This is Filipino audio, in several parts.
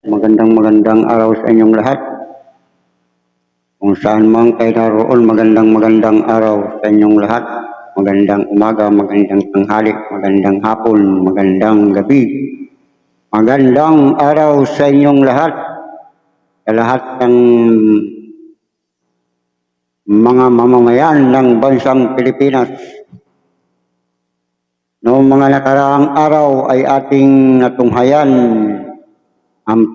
Magandang magandang araw sa inyong lahat. Kung saan man kayo naroon, magandang magandang araw sa inyong lahat. Magandang umaga, magandang tanghali, magandang hapon, magandang gabi. Magandang araw sa inyong lahat. Sa lahat ng mga mamamayan ng bansang Pilipinas. Noong mga nakaraang araw ay ating natunghayan ang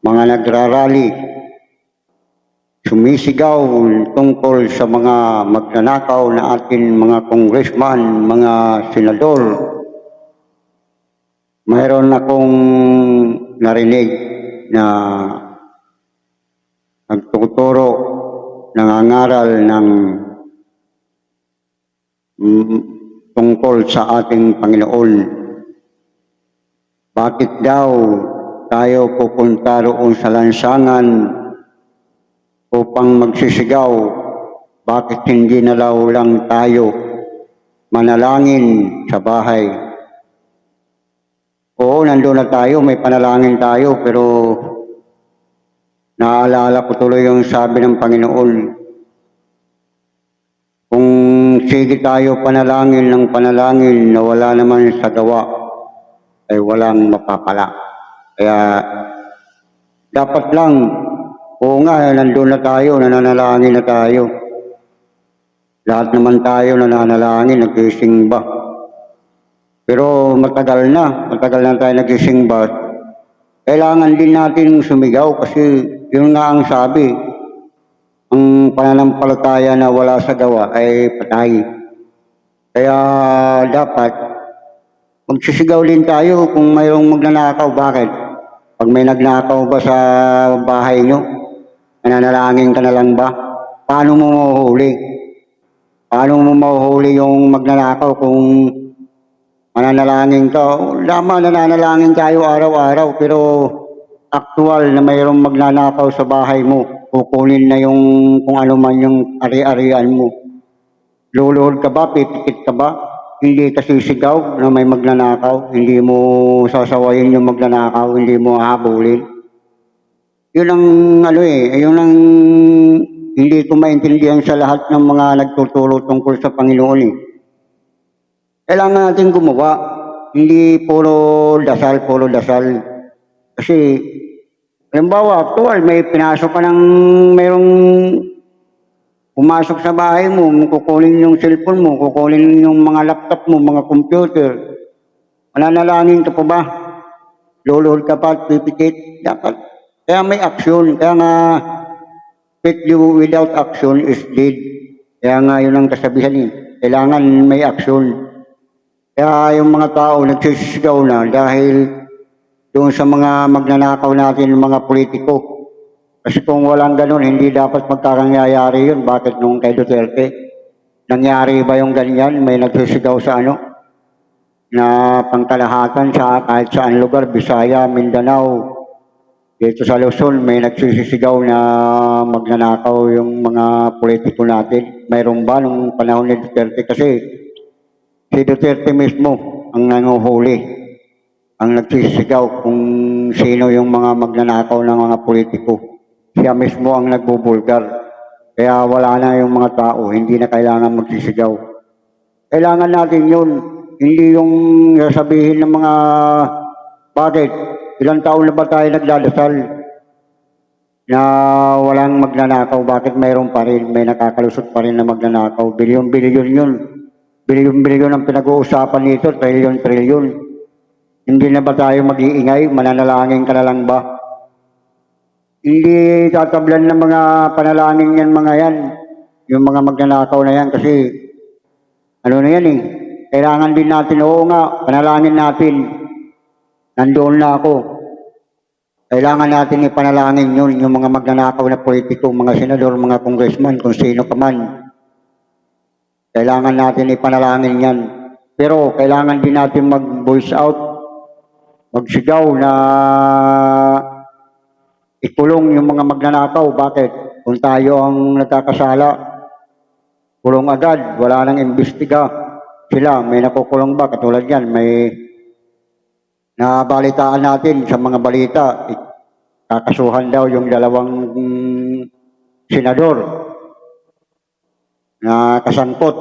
mga nagrarally, sumisigaw tungkol sa mga magnanakaw na ating mga congressman, mga senador. Mayroon akong narinig na nagtuturo, nangangaral ng tungkol sa ating Panginoon. Bakit daw tayo pupunta roon sa lansangan upang magsisigaw? Bakit hindi na daw lang tayo manalangin sa bahay? Oo, nandun na tayo, may panalangin tayo, pero naalala ko tuloy yung sabi ng Panginoon, kung sige tayo panalangin ng panalangin na wala naman sa gawa, ay walang mapapala. Kaya dapat lang, oo nga, nandun na tayo, nananalangin na tayo. Lahat naman tayo nananalangin, nagsisimba. Pero matagal na, matagal na tayo nagsisimba. Kailangan din natin sumigaw kasi yun nga ang sabi, ang pananampalataya na wala sa gawa ay patay. Kaya dapat magsisigaw din tayo kung mayroong magnanakaw. Bakit? Pag may nagnakaw ba sa bahay nyo, nananalangin ka na lang ba? Paano mo mahuhuli? Paano mo mahuhuli yung magnanakaw kung mananalangin ka? Lama, nananalangin tayo araw-araw pero actual na mayroong magnanakaw sa bahay mo, kukunin na yung kung ano man yung ari-arian mo. Luluhod ka ba? Pipikit ka ba? Hindi ka sisigaw na may magnanakaw. Hindi mo sasawayin yung magnanakaw. Hindi mo habulin. Yun ang ano eh, yun ang hindi ko maintindihan sa lahat ng mga nagtuturo tungkol sa Panginoon eh. Kailangan natin gumawa. Hindi puro dasal, puro dasal. Kasi, halimbawa, actual, may pinasok ka ng mayroong pumasok sa bahay mo, kukunin yung cellphone mo, kukunin yung mga laptop mo, mga computer. Mananalangin ka pa ba? Luluhod ka pa pipikit? Dapat. Kaya may action. Kaya nga, faith without action is dead. Kaya nga yun ang kasabihan eh. Kailangan may action. Kaya yung mga tao nagsisigaw na dahil doon sa mga magnanakaw natin, mga politiko. Kasi kung walang ganun, hindi dapat magkakangyayari yun. Bakit nung kay Duterte? Nangyari ba yung ganyan? May nagsisigaw sa ano? Na pangkalahatan sa kahit saan lugar, Bisaya, Mindanao. Dito sa Luzon, may nagsisigaw na magnanakaw yung mga politiko natin. Mayroon ba nung panahon ni Duterte? Kasi si Duterte mismo ang nanguhuli ang nagsisigaw kung sino yung mga magnanakaw ng mga politiko. Siya mismo ang nagbubulgar. Kaya wala na yung mga tao, hindi na kailangan magsisigaw. Kailangan natin yun. Hindi yung sasabihin ng mga bakit? Ilang taon na ba tayo nagdadasal na walang magnanakaw? Bakit mayroon pa rin? May nakakalusot pa rin na magnanakaw. Bilyon-bilyon yun. Bilyon-bilyon ang pinag-uusapan nito. Trilyon-trilyon. Hindi na ba tayo mag-iingay? Mananalangin ka na lang ba? Hindi tatablan ng mga panalangin yan mga yan. Yung mga magnanakaw na yan kasi ano na yan eh. Kailangan din natin, oo nga, panalangin natin. Nandoon na ako. Kailangan natin ipanalangin yun, yung mga magnanakaw na politiko, mga senador, mga congressman, kung sino ka man. Kailangan natin ipanalangin yan. Pero kailangan din natin mag-voice out magsigaw na ikulong yung mga magnanakaw. Bakit? Kung tayo ang nagkakasala, kulong agad, wala nang imbestiga. Sila, may nakukulong ba? Katulad yan, may nabalitaan natin sa mga balita, kakasuhan daw yung dalawang mm, senador na kasangkot.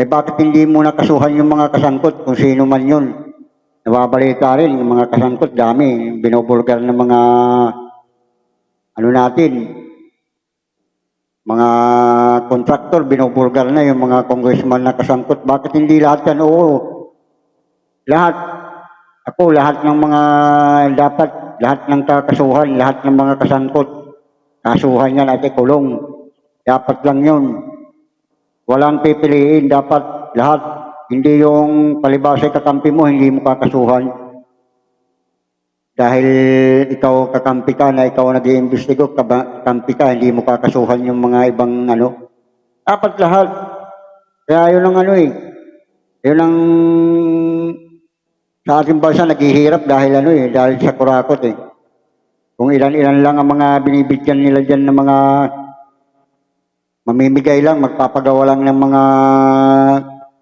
Eh bakit hindi mo nakasuhan yung mga kasangkot kung sino man yun? Nababalita rin yung mga kasangkot, dami. Binubulgar ng mga ano natin, mga kontraktor, binubulgar na yung mga congressman na kasangkot. Bakit hindi lahat yan? Oo, lahat. Ako, lahat ng mga dapat, lahat ng kakasuhan, lahat ng mga kasangkot, kasuhan yan at ikulong. Dapat lang yun. Walang pipiliin, dapat lahat. Hindi yung palibasa kakampi mo, hindi mo kakasuhan. Dahil ikaw kakampi ka na ikaw nag iimbestigo kakampi ka, hindi mo kakasuhan yung mga ibang ano. Dapat lahat. Kaya yun ang ano eh. Yun ang sa ating bansa naghihirap dahil ano eh, dahil sa kurakot eh. Kung ilan-ilan lang ang mga binibigyan nila dyan ng mga mamimigay lang, magpapagawa lang ng mga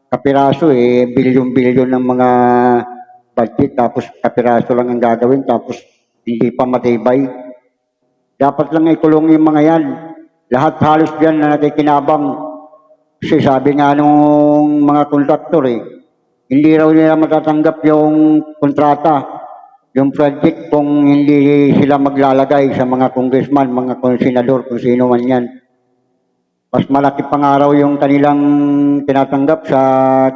kapiraso eh, bilyon-bilyon ng mga budget, tapos kapiraso lang ang gagawin, tapos hindi pa matibay. Dapat lang ikulong yung mga yan. Lahat halos dyan na nakikinabang. Kasi sabi nga nung mga kontraktor eh, hindi raw nila matatanggap yung kontrata, yung project kung hindi sila maglalagay sa mga congressman, mga senador, kung sino man yan. Mas malaki pa nga raw yung kanilang tinatanggap sa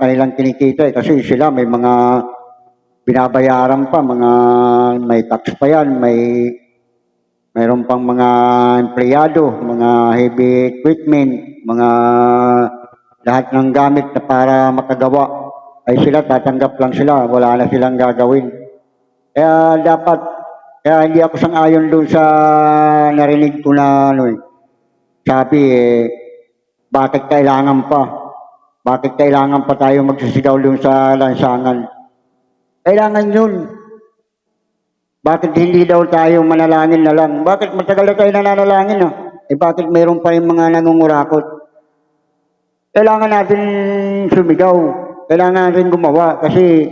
kanilang kinikita eh, kasi sila may mga binabayaran pa, mga may tax pa yan, may mayroon pang mga empleyado, mga heavy equipment, mga lahat ng gamit na para makagawa ay sila tatanggap lang sila, wala na silang gagawin. Kaya dapat, kaya hindi ako sang-ayon doon sa narinig ko na ano eh, sabi eh, bakit kailangan pa? Bakit kailangan pa tayo magsisigaw doon sa lansangan? Kailangan yun. Bakit hindi daw tayo manalangin na lang? Bakit matagal na tayo nananalangin ah? Eh bakit mayroon pa rin mga nangungurakot? Kailangan natin sumigaw. Kailangan natin gumawa kasi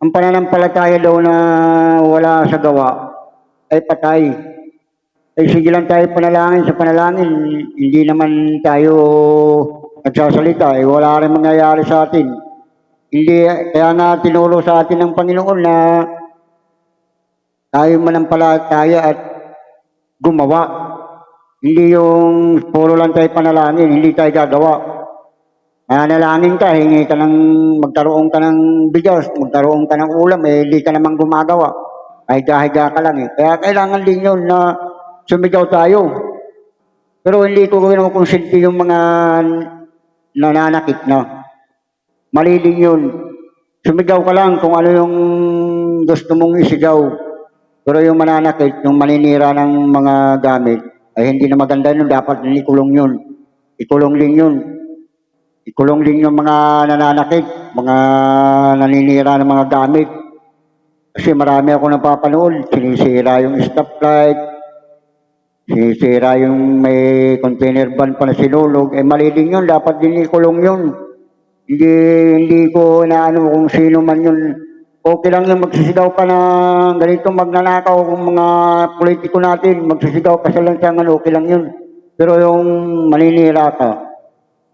ang pananampalataya daw na wala sa gawa ay patay. Ay sige lang tayo panalangin sa panalangin. Hindi naman tayo nagsasalita. Eh, wala rin mangyayari sa atin. Hindi, kaya nga tinuro sa atin ng Panginoon na tayo manampalataya at gumawa. Hindi yung puro lang tayo panalangin, hindi tayo gagawa. Nanalangin ka, hingi ka ng, magkaroon ka ng bigas, magkaroon ka ng ulam, eh, hindi ka naman gumagawa. Ay higa ka lang eh. Kaya kailangan din yun na sumigaw tayo. Pero hindi ko kinukonsinti yung mga nananakit na. Mali din yun. Sumigaw ka lang kung ano yung gusto mong isigaw. Pero yung mananakit, yung maninira ng mga gamit, ay hindi na maganda yun. Dapat ikulong yun. Ikulong din yun. Ikulong din yung mga nananakit, mga naninira ng mga gamit. Kasi marami ako napapanood, sinisira yung stoplight, sinisira yung may container van pa na sinulog, eh mali din yun, dapat din ikulong yun. Hindi, hindi ko inaano kung sino man yun. Okay lang yung magsisigaw ka na ganito magnanakaw kung mga politiko natin, magsisigaw ka sa lansangan, okay lang yun. Pero yung maninira ka,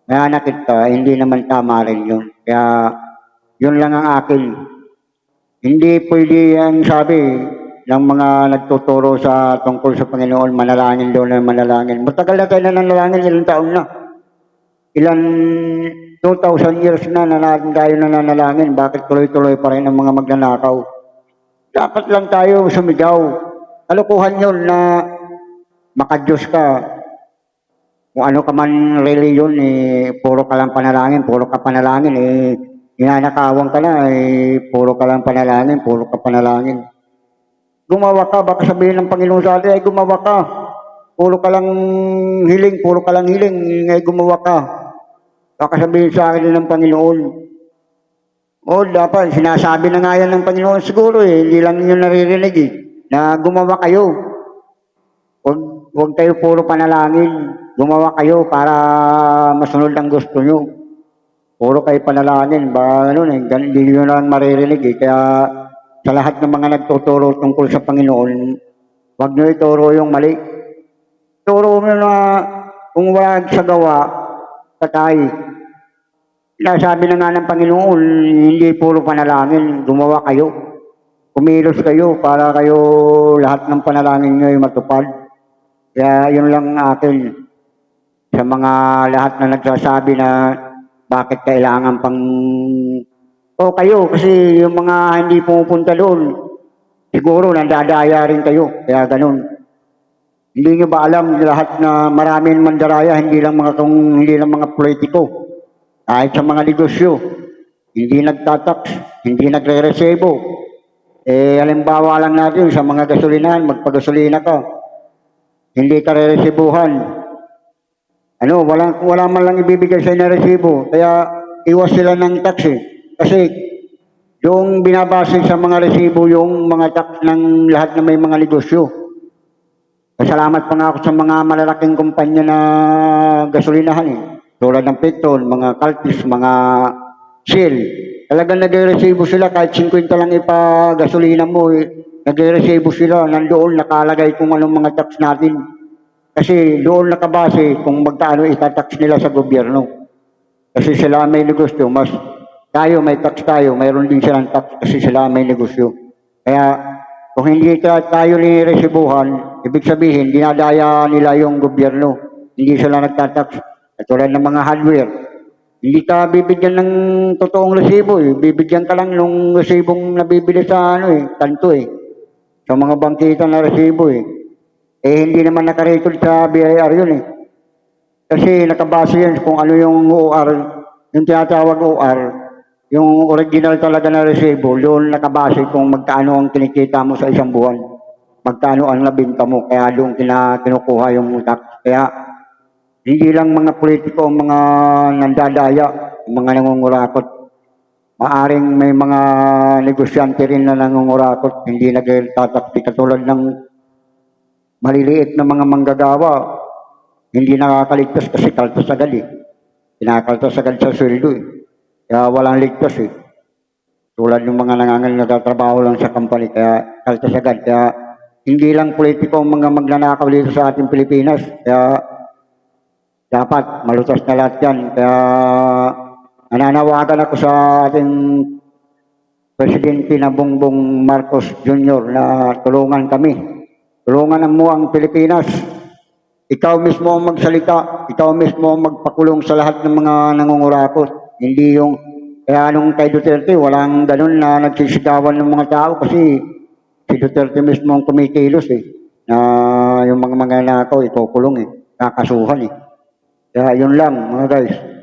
nanakit ka, hindi naman tama rin yun. Kaya, yun lang ang akin. Hindi pwede ang sabi ng mga nagtuturo sa tungkol sa Panginoon, manalangin doon na manalangin. Matagal na tayo na nanalangin, ilang taon na. Ilan 2,000 years na na natin tayo nananalangin. Bakit tuloy-tuloy pa rin ang mga magnanakaw? Dapat lang tayo sumigaw. Kalokohan yun na makadiyos ka. Kung ano ka man reliyon, eh, puro ka lang panalangin, puro ka panalangin, eh, Inanakawan ka na, eh, puro ka lang panalangin, puro ka panalangin. Gumawa ka, baka sabihin ng Panginoon sa atin, ay gumawa ka. Puro ka lang hiling, puro ka lang hiling, ay gumawa ka. Baka sabihin sa akin ng Panginoon. O dapat, sinasabi na nga yan ng Panginoon siguro eh, hindi lang yun naririnig eh, na gumawa kayo. Huwag, huwag kayo puro panalangin. Gumawa kayo para masunod ang gusto nyo. Puro kayo panalangin, ba ano eh, hindi nyo lang maririnig eh. Kaya sa lahat ng mga nagtuturo tungkol sa Panginoon, Huwag nyo ituro yung mali. Turo mo na kung wala sa gawa, patay. Sinasabi na nga ng Panginoon, hindi puro panalangin, gumawa kayo. Kumilos kayo para kayo lahat ng panalangin nyo ay matupad. Kaya yun lang akin sa mga lahat na nagsasabi na bakit kailangan pang o kayo kasi yung mga hindi pumupunta doon siguro nandadaya rin kayo kaya ganun hindi nyo ba alam lahat na maraming mandaraya hindi lang mga kung hindi lang mga politiko kahit sa mga negosyo hindi nagtatax hindi nagre-resebo eh halimbawa lang natin sa mga gasolinahan magpagasolina ka hindi ka re-resibuhan ano, walang, wala man lang ibibigay sa na resibo. Kaya iwas sila ng tax eh. Kasi yung binabase sa mga resibo yung mga tax ng lahat na may mga negosyo. Pasalamat pa nga ako sa mga malalaking kumpanya na gasolinahan eh. Tulad ng Petron, mga Caltis, mga Shell. Talagang nagre-resibo sila kahit 50 lang ipagasolina mo eh. Nagre-resibo sila, nandoon nakalagay kung anong mga tax natin. Kasi doon nakabase kung magkano itatax nila sa gobyerno. Kasi sila may negosyo, mas tayo may tax tayo, mayroon din silang tax kasi sila may negosyo. Kaya kung hindi ta- tayo niresibuhan, ibig sabihin, dinadaya nila yung gobyerno. Hindi sila nagtatax. Katulad ng mga hardware. Hindi ka bibigyan ng totoong resibo eh. Bibigyan ka lang ng resibong nabibili sa ano eh, kanto eh. Sa mga bangkita na resibo eh. Eh, hindi naman nakarecord sa BIR yun eh. Kasi nakabase yun kung ano yung OR, yung tinatawag OR, yung original talaga na resibo, doon nakabase kung magkano ang kinikita mo sa isang buwan. Magkano ang nabinta mo, kaya doon kina, kinukuha yung tax. Kaya hindi lang mga politiko mga nandadaya, mga nangungurakot. Maaring may mga negosyante rin na nangungurakot, hindi nagtatakti katulad ng maliliit na mga manggagawa, hindi nakakaligtas kasi kaltas agad eh. Kinakaltas agad sa sweldo eh. Kaya walang ligtas eh. Tulad ng mga nangangal nagtatrabaho lang sa company, kaya kaltas agad. Kaya hindi lang politiko ang mga magnanakaw dito sa ating Pilipinas. Kaya dapat malutas na lahat yan. Kaya nananawagan ako sa ating Presidente na Bongbong Marcos Jr. na tulungan kami Tulungan mo ang Pilipinas. Ikaw mismo ang magsalita. Ikaw mismo ang magpakulong sa lahat ng mga nangungurakot. Hindi yung, kaya nung kay Duterte, walang ganun na nagsisigawan ng mga tao kasi si Duterte mismo ang kumikilos eh. Na yung mga mga nakaw, ikukulong eh. Kakasuhan eh. Kaya yun lang mga guys.